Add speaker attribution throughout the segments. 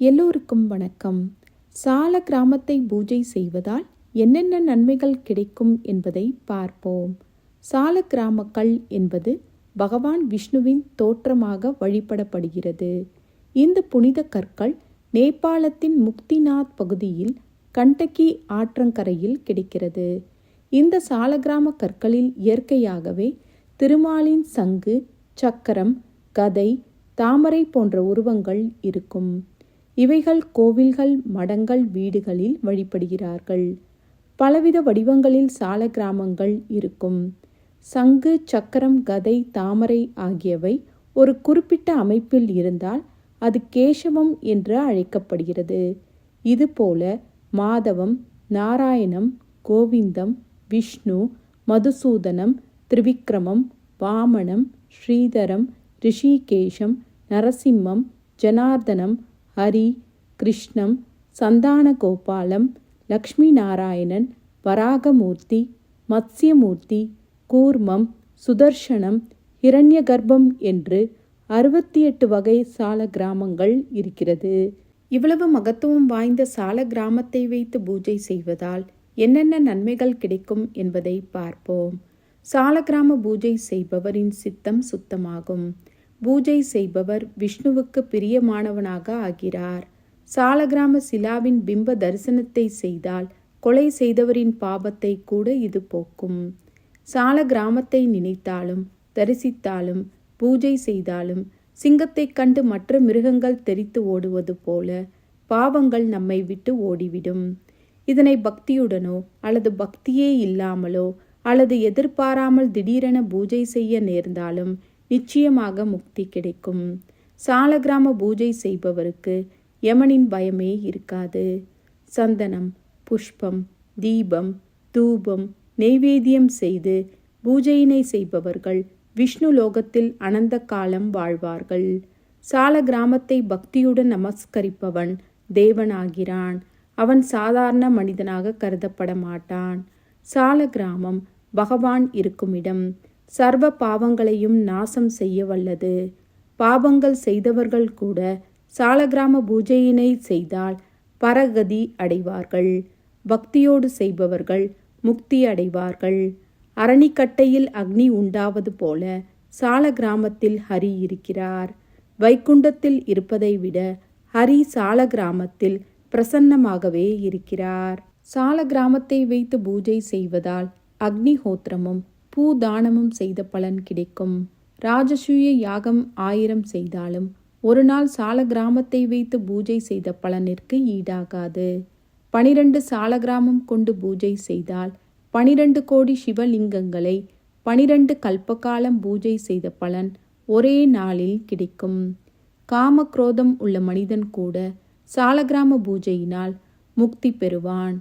Speaker 1: எல்லோருக்கும் வணக்கம். சால கிராமத்தை பூஜை செய்வதால் என்னென்ன நன்மைகள் கிடைக்கும் என்பதை பார்ப்போம். சால கிராமக்கல் என்பது பகவான் விஷ்ணுவின் தோற்றமாக வழிபடப்படுகிறது. இந்த புனித கற்கள் நேபாளத்தின் முக்திநாத் பகுதியில் கண்டகி ஆற்றங்கரையில் கிடைக்கிறது. இந்த சாலகிராம கற்களில் இயற்கையாகவே திருமாலின் சங்கு சக்கரம் கதை தாமரை போன்ற உருவங்கள் இருக்கும். இவைகள் கோவில்கள் மடங்கள் வீடுகளில் வழிபடுகிறார்கள். பலவித வடிவங்களில் சால கிராமங்கள் இருக்கும். சங்கு சக்கரம் கதை தாமரை ஆகியவை ஒரு குறிப்பிட்ட அமைப்பில் இருந்தால் அது கேசவம் என்று அழைக்கப்படுகிறது. இதுபோல மாதவம் நாராயணம் கோவிந்தம் விஷ்ணு மதுசூதனம் திரிவிக்ரமம் வாமனம் ஸ்ரீதரம் ரிஷிகேஷம் நரசிம்மம் ஜனார்தனம் ஹரி கிருஷ்ணம் சந்தான கோபாலம் லக்ஷ்மி நாராயணன் வராகமூர்த்தி மத்ஸ்யமூர்த்தி கூர்மம் சுதர்ஷனம் ஹிரண்யகர்ப்பம் என்று அறுபத்தி எட்டு வகை சால கிராமங்கள் இருக்கிறது. இவ்வளவு மகத்துவம் வாய்ந்த சால கிராமத்தை வைத்து பூஜை செய்வதால் என்னென்ன நன்மைகள் கிடைக்கும் என்பதை பார்ப்போம். சாலக்கிராம பூஜை செய்பவரின் சித்தம் சுத்தமாகும். பூஜை செய்பவர் விஷ்ணுவுக்கு பிரியமானவனாக ஆகிறார். சாலகிராம சிலாவின் பிம்ப தரிசனத்தை செய்தால் கொலை செய்தவரின் பாபத்தை கூட இது போக்கும். சால கிராமத்தை நினைத்தாலும் தரிசித்தாலும் பூஜை செய்தாலும் சிங்கத்தைக் கண்டு மற்ற மிருகங்கள் தெரித்து ஓடுவது போல பாவங்கள் நம்மை விட்டு ஓடிவிடும். இதனை பக்தியுடனோ அல்லது பக்தியே இல்லாமலோ அல்லது எதிர்பாராமல் திடீரென பூஜை செய்ய நேர்ந்தாலும் நிச்சயமாக முக்தி கிடைக்கும். சாலகிராம பூஜை செய்பவருக்கு யமனின் பயமே இருக்காது. சந்தனம் புஷ்பம் தீபம் தூபம் நெய்வேத்தியம் செய்து பூஜையினை செய்பவர்கள் விஷ்ணு லோகத்தில் அனந்த காலம் வாழ்வார்கள். சால கிராமத்தை பக்தியுடன் நமஸ்கரிப்பவன் தேவனாகிறான். அவன் சாதாரண மனிதனாக கருதப்பட மாட்டான் சால கிராமம் பகவான் இருக்குமிடம் சர்வ பாவங்களையும் நாசம் செய்ய வல்லது. பாவங்கள் செய்தவர்கள் கூட சாலகிராம பூஜையினை செய்தால் பரகதி அடைவார்கள். பக்தியோடு செய்பவர்கள் முக்தி அடைவார்கள். அரணிக்கட்டையில் அக்னி உண்டாவது போல சால கிராமத்தில் ஹரி இருக்கிறார். வைகுண்டத்தில் இருப்பதை விட ஹரி சால கிராமத்தில் பிரசன்னமாகவே இருக்கிறார். சால கிராமத்தை வைத்து பூஜை செய்வதால் அக்னிஹோத்திரமும் பூ தானமும் செய்த பலன் கிடைக்கும். ராஜசூய யாகம் ஆயிரம் செய்தாலும் ஒரு நாள் சால கிராமத்தை வைத்து பூஜை செய்த பலனிற்கு ஈடாகாது. பனிரெண்டு சால கிராமம் கொண்டு பூஜை செய்தால் பனிரெண்டு கோடி சிவலிங்கங்களை பனிரெண்டு கல்பகாலம் பூஜை செய்த பலன் ஒரே நாளில் கிடைக்கும். காமக்ரோதம் உள்ள மனிதன் கூட சாலகிராம பூஜையினால் முக்தி பெறுவான்.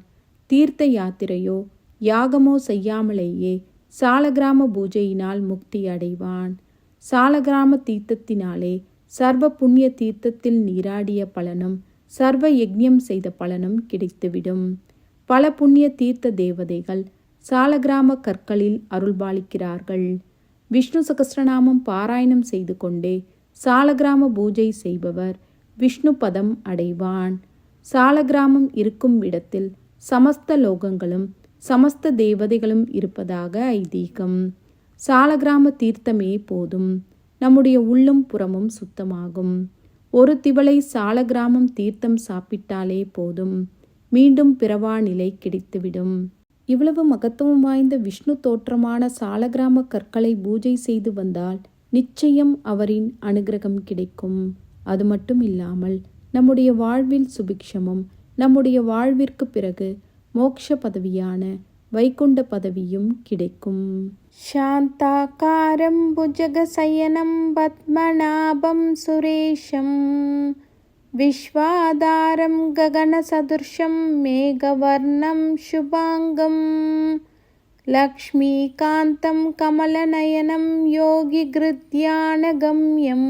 Speaker 1: தீர்த்த யாத்திரையோ யாகமோ செய்யாமலேயே சாலகிராம பூஜையினால் முக்தி அடைவான். சாலகிராம தீர்த்தத்தினாலே சர்வ புண்ணிய தீர்த்தத்தில் நீராடிய பலனும் சர்வ யஜ்யம் செய்த பலனும் கிடைத்துவிடும். பல புண்ணிய தீர்த்த தேவதைகள் சாலகிராம கற்களில் அருள்பாலிக்கிறார்கள். விஷ்ணு சகசிரநாமம் பாராயணம் செய்து கொண்டே சாலகிராம பூஜை செய்பவர் விஷ்ணு பதம் அடைவான். சாலகிராமம் இருக்கும் இடத்தில் சமஸ்த லோகங்களும் சமஸ்த தேவதைகளும் இருப்பதாக ஐதீகம். சாலகிராம தீர்த்தமே போதும். நம்முடைய உள்ளும் புறமும் சுத்தமாகும். ஒரு திவளை சாலகிராமம் தீர்த்தம் சாப்பிட்டாலே போதும். மீண்டும் பிறவா நிலை கிடைத்துவிடும். இவ்வளவு மகத்துவம் வாய்ந்த விஷ்ணு தோற்றமான சாலகிராம கற்களை பூஜை செய்து வந்தால் நிச்சயம் அவரின் அனுகிரகம் கிடைக்கும். அது மட்டும் இல்லாமல் நம்முடைய வாழ்வில் சுபிக்ஷமும் நம்முடைய வாழ்விற்கு பிறகு மோக்ஷ பதவியான வைகுண்ட பதவியும் கிடைக்கும். சாந்தாக்காரம் புஜகசயனம் பத்மநாபம் சுரேஷம் விஸ்வாதாரம் ககனசதுர்ஷம் மேகவர்ணம் சுபாங்கம் லக்ஷ்மீகாந்தம் கமலநயனம் யோகிகிருத்யானகம்யம்